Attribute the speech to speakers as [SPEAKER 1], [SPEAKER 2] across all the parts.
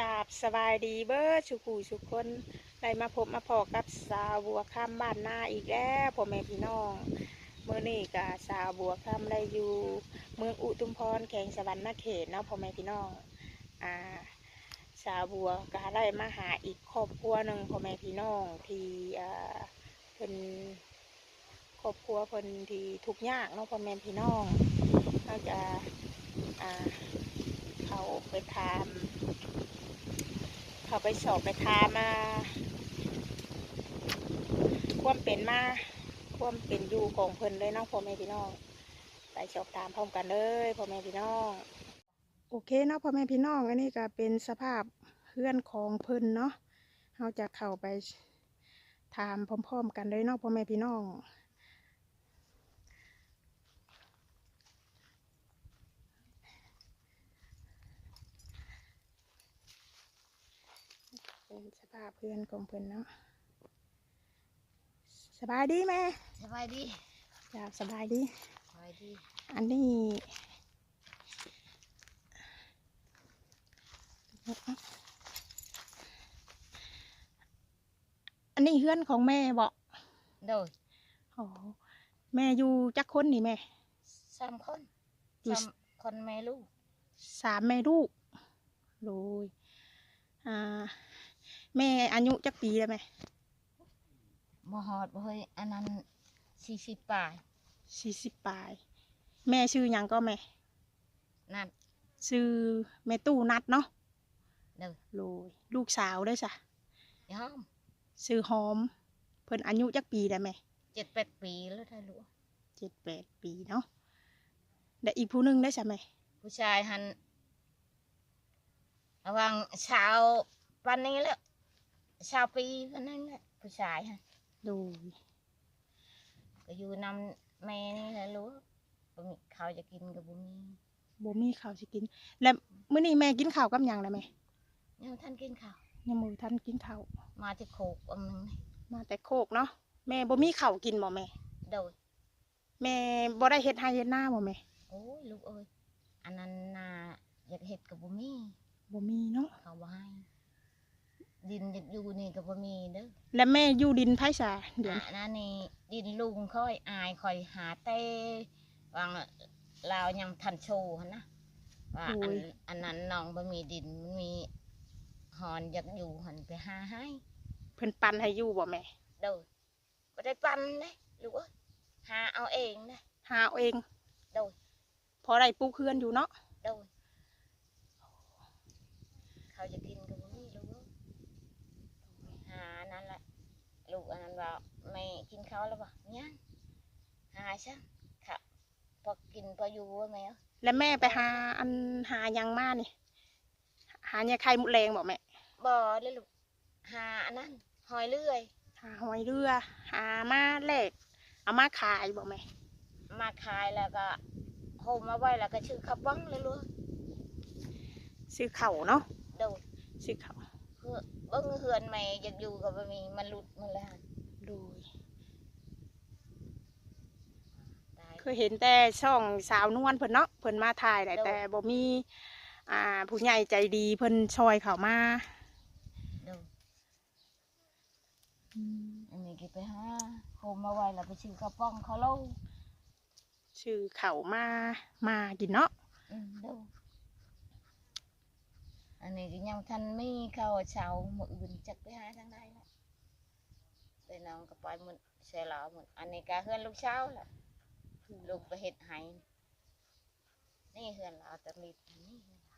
[SPEAKER 1] กราบสบายดีเบิร์สุขูสุขคนได้มาพบมาพอกับสาวบัวคำบ้านนาอีกแล้วพ่อแม่พี่น้องเมื่อนี้กับสาวบัวคำได้อยู่ เมืองอุทุมพรแข่งสวรรค์นาเขตเนาะพ่อแม่พี่น้องอ่าสาวบัวก็ได้มาหาอีกครอบครัวหนึ่งพ่อแม่พี่น้องที่อ่าเป็นครอบครัวเพิ่นที่ทุกข์ยากเนาะพ่อแม่พี่น้องเราจะอ่าเขาไปทำ เขาไปสอบไปทามา ความเป็นมา ความเป็นอยู่ของเพิ่นเลยเนาะพ่อแม่พี่น้อง ไปสอบถามพร้อมกันเลยพ่อแม่พี่น้อง โอเคเนาะพ่อแม่พี่น้อง อันนี้ก็เป็นสภาพเพื่อนของเพิ่นเนาะเราจะเข้าไปถามพร้อม ๆ กันเลยเนาะพ่อแม่พี่น้อง เป็นสภาพเพื่อนของเพิ่นเนาะสบายดีไหม
[SPEAKER 2] สบายดี
[SPEAKER 1] อยากสบายดี
[SPEAKER 2] สบายดี
[SPEAKER 1] อันนี้อันนี้เพื่อนของแม่บอก
[SPEAKER 2] โดย
[SPEAKER 1] อ๋อแม่อยู่จักคนนี่แม่
[SPEAKER 2] สามคน
[SPEAKER 1] อยู่
[SPEAKER 2] สามคนแม่ลูก
[SPEAKER 1] สามแม่ลูกโดยอ่า แม่อายุจักปีแล้วแม่
[SPEAKER 2] บ่ฮอดบ่เฮ้ยอันนั้นสี่สิบปลาย
[SPEAKER 1] สี่สิบปลาย แม่ชื่อหยังก็แม่
[SPEAKER 2] นั่น
[SPEAKER 1] ชื่อแม่ตู้นัดเนาะ
[SPEAKER 2] เด้อ
[SPEAKER 1] โดยลูกสาวเด้วยจ้ะ
[SPEAKER 2] ยอม
[SPEAKER 1] ชื่อหอม เพิ่นอายุจักปีแล้วแม่
[SPEAKER 2] เจ็ดแปดปีแล้วได้ลูก
[SPEAKER 1] เจ็ดแปดปีเนาะแต่อีกผู้หนึงได้จ้ะแม่
[SPEAKER 2] ผู้ชายหันระหวังเช้าปันนี้แล้วเช้าปีปันนั้นแหละผู้ชายฮะ
[SPEAKER 1] โดย
[SPEAKER 2] ก็อยู่นำแม่นี่แหละลูกบ่มีข้าวจะกินกับบุมี
[SPEAKER 1] บ่มีข้าวสิกิน แล้วมื้อนี้แม่กินข้าวกับหยังแล้วแม่
[SPEAKER 2] ยังท่านกินข้าว
[SPEAKER 1] ยังบ่ทันกินข้าว
[SPEAKER 2] มาที่โคกอันนึงนี่
[SPEAKER 1] มาแต่โคกเนาะแม่บ่มีข้าวกินบ่แม่
[SPEAKER 2] โดย
[SPEAKER 1] แม่บ่ได้เฮ็ดไร่เฮ็ดนาบ่แม่
[SPEAKER 2] โอ้ยลูกเอ้ยอันนั้นนาอยากเห็ดกับบุมี
[SPEAKER 1] บ่มีเนาะ
[SPEAKER 2] เขาบ่ให้ ดินอยากอยู่นี่กับบุมีเด้อ
[SPEAKER 1] แล้วแม่อยู่ดินไผซะเดี๋ยว
[SPEAKER 2] อะนั่นนี่ดินลุงค่อยอายค่อยหาเต้วางลาวยังทันโชว์หั่นนะว่าอันอันนั้นน้องบ่มีดินมันมีหอนอยากอยู่หันไปหาให้
[SPEAKER 1] เพิ่นปันให้อยู่บ่แม่
[SPEAKER 2] เด้อบ่ได้ปันเด้ลูกเอ้ยหาเอาเองเด้
[SPEAKER 1] หาเอาเอง
[SPEAKER 2] เด้อ
[SPEAKER 1] พอได้ปลูกเฮือนอยู่เนาะ
[SPEAKER 2] เด้อเขาจะกินกับบุมีลูกเอ้ยหานั่นแหละ ลูกอันนั้นว่าไม่กินข้าวแล้วบ่ยังหาซะค่ะพอกินพออยู่ว่าแม่เอ้ย
[SPEAKER 1] แล้วแม่ไปหาอันหาหยังมานี่ หาเนี่ยไข่มุดแรงบ่แม่
[SPEAKER 2] บ่เลยลูกหาอันนั้นหอยเลื่อย
[SPEAKER 1] หาหอยเรือ หามาแลกเอามาขายบ่แม่
[SPEAKER 2] มาขายแล้วก็โฮมมาไว้แล้วก็ชื่อขับบ้องเลยลูก
[SPEAKER 1] ซื้อเข่าวเนาะ
[SPEAKER 2] เดู
[SPEAKER 1] ซื้อเข่า ว
[SPEAKER 2] เพื่อเบิ้งเฮือนแม่อยากอยู่กับบ่มีมันหลุดมันแล้ว
[SPEAKER 1] โดย
[SPEAKER 2] ตาย
[SPEAKER 1] เคยเห็นแต่ช่องสาวนวลเพิ่นเนาะเพิ่นมาถ่ายได้แต่บ่มีอ่าผู้ใหญ่ใจดีเพิ่นช่วยเขามา
[SPEAKER 2] เดูอันนี้ก็ไปหาโฮมมาไว้แล้วไปชื่อขับบ้องเขาเล่า
[SPEAKER 1] ชื่อเขามามากินเนาะ
[SPEAKER 2] อืมเดู อันนี้ก็ยังทันมีข้าวเช้ามื้ออื่นจักไปหาทางใดละไปน้องก็ไปหมื้อเสยหลาหมื้ออันนี้ก็เฮือนลูกเช้าแหละลูกไปเฮ็ดให้นี่เฮือนเราตะลิดอันนี้เฮือนเรา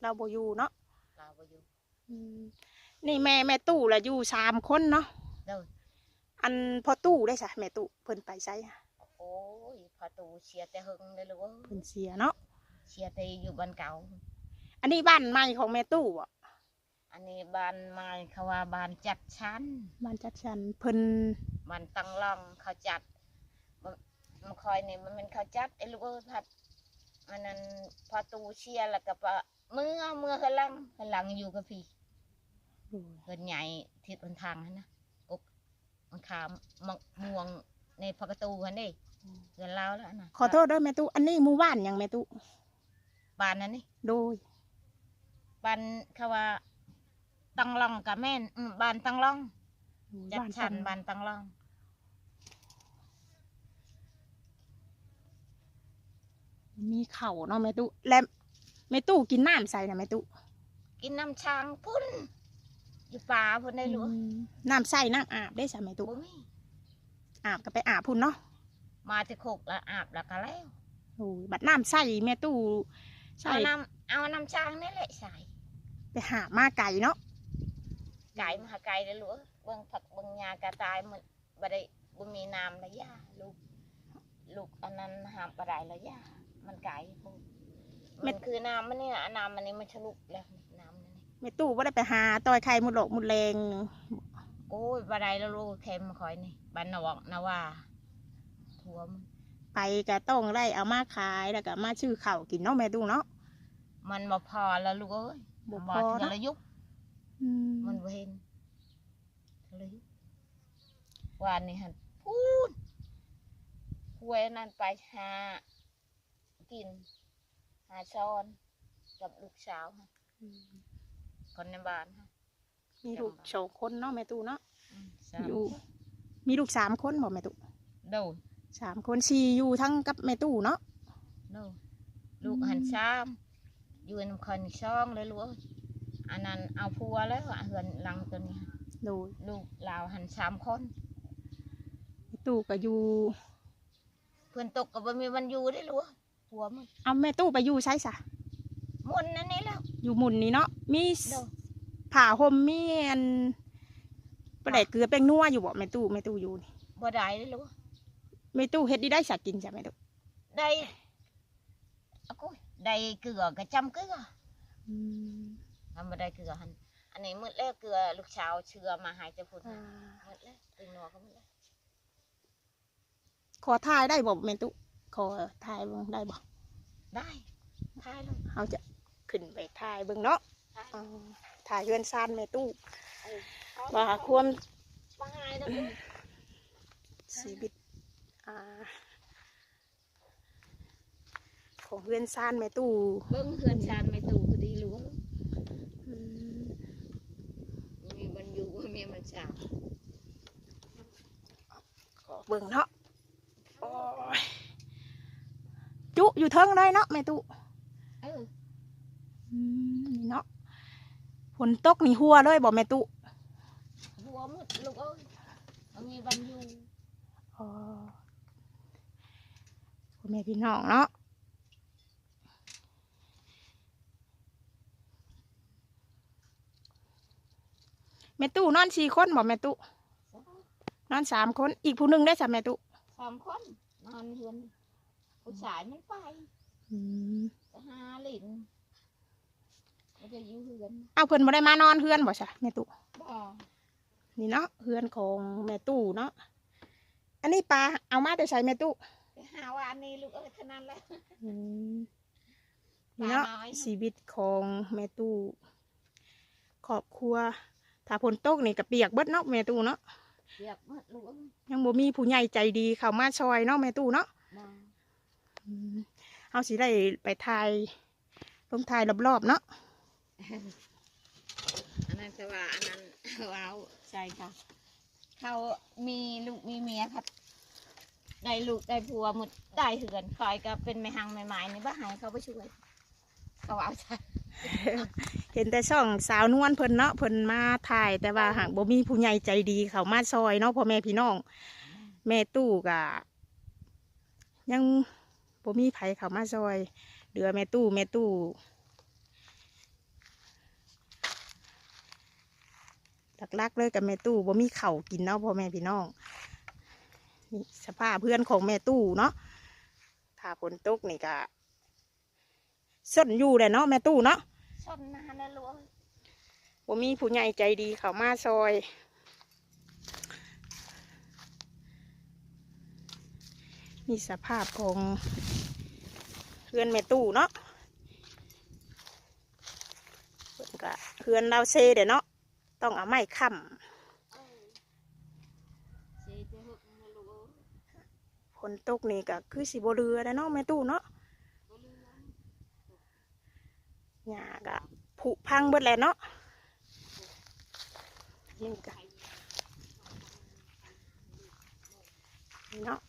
[SPEAKER 1] เราบ่อยู่เนาะ
[SPEAKER 2] เราบ่อยู่
[SPEAKER 1] อืมนี่แม่แม่ตู้ละอยู่สามคนเนาะ
[SPEAKER 2] เด้อ
[SPEAKER 1] อันพอตู้ได้สะแม่ตู้เพิ่นไปไสอะ
[SPEAKER 2] โอ้ยพอตูเชียร์แต่หึงเลยลูกเอ้ย
[SPEAKER 1] เพิ่นเสียเนาะ
[SPEAKER 2] เชียร์แต่อยู่บ้านเก่า
[SPEAKER 1] อันนี้บ้านใหม่ของแม่ตู้บ่
[SPEAKER 2] อันนี้บ้านไม้เขาว่าบ้านจัดชั้น
[SPEAKER 1] บ้านจัดชันเพิ่น
[SPEAKER 2] บ้านตังล่องเขาจัดมันมันคอยนี่มันเป็นเขาจัดไอ้ลูกเอ้ยพัดอันนั้นพอตูเชียร์แล้วก็ปะเมื่อเมื่อข้างหลังข้างหลังอยู่กับพี่
[SPEAKER 1] โอ้ย
[SPEAKER 2] เกินใหญ่ทิศบนทางนั่นนะกกมันขามมังม่วงในพอกระตูกันนี่เกินแล้วแล้วนะ
[SPEAKER 1] ขอโทษด้วยแม่ตู้อันนี้หมู่บ้านหยังแม่ตู้
[SPEAKER 2] บ้านนั้นนี่
[SPEAKER 1] โดย
[SPEAKER 2] บ้านเขาว่าตังลองกับแม่นอืมบ้านตังลอง จัดชันบ้านตังลอง
[SPEAKER 1] มีเข่าเนาะแม่ตู้และแม่ตู้กินน้ำใส่นะแม่ตู้
[SPEAKER 2] กินน้ำช้างพุ่นอยู่ป่าพุ่นได้หรือ
[SPEAKER 1] อืมน้ำใส่น้ำอาบได้ใช่แม่ตู้
[SPEAKER 2] บ่มี
[SPEAKER 1] อาบก็ไปอาบพุ่นเนาะ
[SPEAKER 2] มาที่โคกแล้วอาบแล้วก็แล้ว
[SPEAKER 1] โอ้ยบัดน้ำใส่แม่ตู้ใส่
[SPEAKER 2] เอาน้ำเอาน้ำช้างนี่แหละใส่
[SPEAKER 1] ไปหามาไก่เนาะ
[SPEAKER 2] ไก่มาหาไก่ได้หรือเบิ่งผักเบิ่งยากระตายมันบ่ได้บ่มีน้ำละย่าลูกลูกอันนั้นหามปลาได้ละย่ามันไก่พวกมันคือน้ำมันเนี่ยอันน้ำมันนี่มันฉลุกแล้วน้ำนั่นนี่
[SPEAKER 1] แม่ตู้ว่าได้ไปหาต่อยไข่มุดหลกมุดแรง
[SPEAKER 2] โอ้ยปลาได้แล้วลูกเค็มคอยนี่บ้านนวกนว่าทัวมน
[SPEAKER 1] ไปก็ต้องได้เอามาขายแล้วก็มาชื่อเข่าวกินเนาะแม่ตู้เนาะ
[SPEAKER 2] มันบ่พอแล้วลูกเอ้ย
[SPEAKER 1] บ่พ
[SPEAKER 2] บ่
[SPEAKER 1] อ
[SPEAKER 2] ถึง
[SPEAKER 1] เนาะ
[SPEAKER 2] ละยุก
[SPEAKER 1] อืม
[SPEAKER 2] มันบ่เห็นเลยวานนี้หันพูดหวยนั่นไปหากิน หาช้อนกับลูกสาวค่ะคนในบ้านค่ะ
[SPEAKER 1] มีลูกโชว์คนเนาะแม่ตู้เนาะ
[SPEAKER 2] อืมสาม
[SPEAKER 1] อยู่มีลูกสามคนบอกแม่ตู้
[SPEAKER 2] โดน
[SPEAKER 1] สามคนชีอยู่ทั้งกับแม่ตู้เนาะ
[SPEAKER 2] โดนลูกหันชาม อยู่ในคนช่องเลยลูกเอ้ยอันนั้นเอาพัวแล้วอะเหือนหลังตัวนี้ค่ะ
[SPEAKER 1] โดย
[SPEAKER 2] ลูกลาวหันสามคน
[SPEAKER 1] แม่ตู้ก็อยู่
[SPEAKER 2] เพื่อนตกกับบ่มีวันอยู่ได้ลูกผัวมัน
[SPEAKER 1] เอาแม่ตู้ไปอยู่ใช่สะ
[SPEAKER 2] มวนนั่นนี่แล้ว
[SPEAKER 1] อยู่หมุนนี่เนาะมี
[SPEAKER 2] โดน
[SPEAKER 1] ผ่าห่มมีอันปลาแดกเกลือแป้งนัวอยู่บ่แม่ตู้แม่ตู้อยู่นี่
[SPEAKER 2] บ่ได้ได้ลูก
[SPEAKER 1] แม่ตู้เฮ็ดดีได้สักกินจ้ะแม่ตู้
[SPEAKER 2] ได้อะกุย ได้เกลือก็จำเกลือ
[SPEAKER 1] อืม
[SPEAKER 2] ทำมาได้เกลือหันอันนี้มืดแล้วเกลือลูกชาวเชื่อมาหายจะพูด
[SPEAKER 1] อ่า
[SPEAKER 2] มืดแล้วตึงนัวก็มืดแล้ว
[SPEAKER 1] ขอถ่ายได้บ่แม่ตู้ขอถ่ายเบิ่งได้บ่
[SPEAKER 2] ได้ทายเลย
[SPEAKER 1] เอาจะขึ้นไปถ่ายเบิ่งเนาะ
[SPEAKER 2] ทาย
[SPEAKER 1] อ่าถ่ายเฮือนซานแม่ตู้
[SPEAKER 2] เออ
[SPEAKER 1] ว่าความ
[SPEAKER 2] มาหายแล้วลูก
[SPEAKER 1] ชีวิตอ่า ของเฮือนซานแม่ตู้
[SPEAKER 2] เบิ้งเพื่อนชานไม่ตู่พอดีรู้
[SPEAKER 1] อืม
[SPEAKER 2] มีมันอยู่มีมันชา
[SPEAKER 1] ขอเบิ่งเนาะโอ้ยจุอยู่เทิงเลยเนาะแม่ตู้
[SPEAKER 2] เออ
[SPEAKER 1] อืมนี่เนาะฝนตกนี่หัวเลยบอกแม่ตุ
[SPEAKER 2] หัวมืดลูกเอ้ยมันมีวันอยู่
[SPEAKER 1] อ๋อพ่อแม่พี่น้องเนาะ ม่ตู้นอนสี่คนบอกแม่ตู้นอนสามคนอีกผู้หนึ่งได้สามแม่ตู้
[SPEAKER 2] สามคนนอนเฮือนผู้ชายมันไป
[SPEAKER 1] อืม
[SPEAKER 2] ไปหาหลินมันจะอยู่เฮือน
[SPEAKER 1] เอาเพิ่นบ่ได้มานอนเฮือนบ่ใช่แม่ตู้
[SPEAKER 2] บ่
[SPEAKER 1] นี่เนาะเฮือนของแม่ตู้เนาะอันนี้ปลาเอามาแต่ใส่แม่ตู้
[SPEAKER 2] ไปหาวานนี้ลูกเอ้ยเท่านั้นแหละ
[SPEAKER 1] อืมนี่เนาะ
[SPEAKER 2] ปลาน้อย
[SPEAKER 1] ชีวิตของแม่ตู้ครอบครัว ถ้าฝนตกนี่ก็เปียกเบิดเนาะแม่ตู้เนาะ
[SPEAKER 2] เรียกมืดลูกเอ้ย
[SPEAKER 1] ยังบ่มีผู้ใหญ่ใจดีเข้ามาช่วยเนาะแม่ตู้เนาะ
[SPEAKER 2] บ่
[SPEAKER 1] อืมเอาสิได้ไปถ่ายลงถ่ายรอบๆเนาะ
[SPEAKER 2] อันนั้นจะว่าอันนั้นว้าวใช่ค่ะ เขามีลูกมีเมียครับได้ลูกได้ผัวหมดได้เหือนคอยก็เป็นแม่หังแม่ไม้นี่บ้าหายเขาไปช่วยเขาเอาใช่
[SPEAKER 1] เห็นแต่ช่องสาวนวลเพิ่นเนาะเพิ่นมาถ่ายแต่ว่าหากบ่มีผู้ใหญ่ใจดีเขามาช่วยเนาะพ่อแม่พี่น้อง แม่ตู้ก็ยังบ่มีไผเขามาช่วยเหลือแม่ตู้แม่ตู้หลักๆเลยกับแม่ตู้บ่มีเข้ากินเนาะพ่อแม่พี่น้องนี่สภาพเพื่อนของแม่ตู้เนาะถ้าฝนตกนี่ก็ ส้นอยู่เลยเนาะแม่ตู้เนาะ
[SPEAKER 2] ชนนานแล้วลูก
[SPEAKER 1] บ่มีผู้ใหญ่ใจดีเข้ามาซอย นี่สภาพของเพื่อนแม่ตู้เนาะเพิ่นก็เพื่อนเราเซเด้อเนาะต้องเอาไม้ค้
[SPEAKER 2] เสียจะหกนะลูกำ
[SPEAKER 1] ฝนตกนี่ก็คือสิบ่เรือเด้อเนาะแม่ตู้เนาะ หญ้าก็ผุพังเบิดแล้วเนาะนี่ก็เนาะ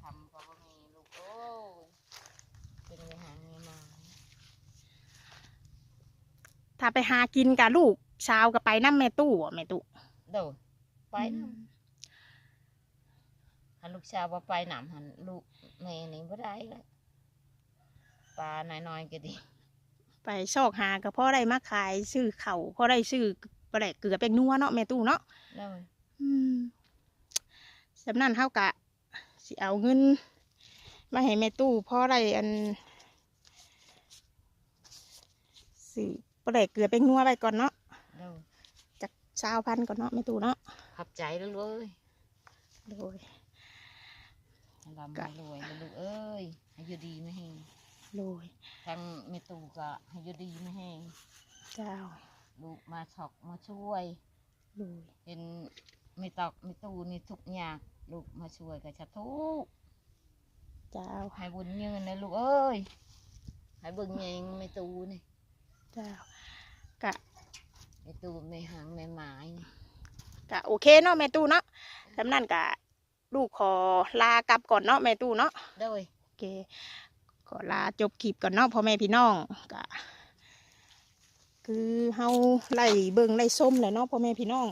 [SPEAKER 2] ทำก็บ่มีลูกโอ้ยเป็นไงหางไงมา
[SPEAKER 1] ถ้าไปหากินกับลูกเช้าก็ไปน้ำแม่ตู้อะแม่ตู้
[SPEAKER 2] โดดไปนำหันลูกชาวบ่ไปนำหันลูกแม่นี่บ่ได้ละปลาน้อยๆก็ดี
[SPEAKER 1] ไปซอกหาก็พ่อได้มาขายซื้อเข่าวพ่อได้ซื้อปลาแดกเกลือเป็กนัวเนาะแม่ตู้เนาะ
[SPEAKER 2] โดด
[SPEAKER 1] อืมสำนั่นเท่ากะสิเอาเงิน มาให้แม่ตู้พ่อได้อันซื้อ ปลาแดกเกลือเป็กนัวไปก่อนเนาะ
[SPEAKER 2] โดด
[SPEAKER 1] จากเช้าพันก่อนเนาะแม่ตู้เนาะ
[SPEAKER 2] ขอบใจลูกเอ้ย
[SPEAKER 1] โดย
[SPEAKER 2] ให้ร่ำให้รวยนะลูกเอ้ยให้อยู่ดีไม่แห้ง
[SPEAKER 1] โดย
[SPEAKER 2] ทั้งแม่ตู่ก็ให้อยู่ดีไม่แห้ง
[SPEAKER 1] เจ้า
[SPEAKER 2] ลูกมาฉอกมาช่วย
[SPEAKER 1] โดย
[SPEAKER 2] เห็นไม่ตอกไม่ตู่นี่ทุกอย่างลูกมาช่วยก็จะทุกข์
[SPEAKER 1] เจ้า
[SPEAKER 2] ให้บุญยืนนะลูกเอ้ยให้เบิ่งเองไม่ตู่นี่
[SPEAKER 1] เจ้ากะ
[SPEAKER 2] ไม่ตู่ไม่หางไม่หมายนี่
[SPEAKER 1] กะโอเคเนาะแม่ตู้เนาะสำนั่นกะลูกขอลากลับก่อนเนาะแม่ตู้เนาะ
[SPEAKER 2] โดย
[SPEAKER 1] โอเคขอลาจบคลิปก่อนเนาะพ่อแม่พี่น้องกะคือเฮาไล่เบิ่งไล่ส้มเลยเนาะพ่อแม่พี่น้อง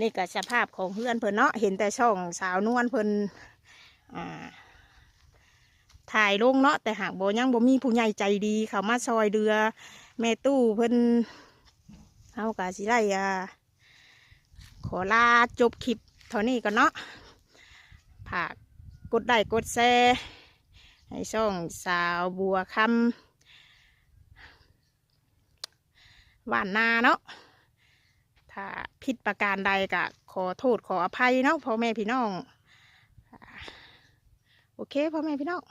[SPEAKER 1] นี่ก็สภาพของเพื่อนเพิ่นเนาะเห็นแต่ช่องสาวนวลเพิ่นอ่าถ่ายลงเนาะแต่หากบ่ยังบ่มีผู้ใหญ่ใจดีเขามาซอยเรือ แม่ตู้เพิ่นเฮากะสิได้อ่าขอลาจบคลิปเท่านี้ก่อนเนาะฝากกดไลค์กดแชร์ให้ช่องสาวบัวคำหวานนาเนาะถ้าผิดประการใดก็ขอโทษขออภัยเนาะพ่อแม่พี่น้อง โอเคพ่อแม่พี่น้อง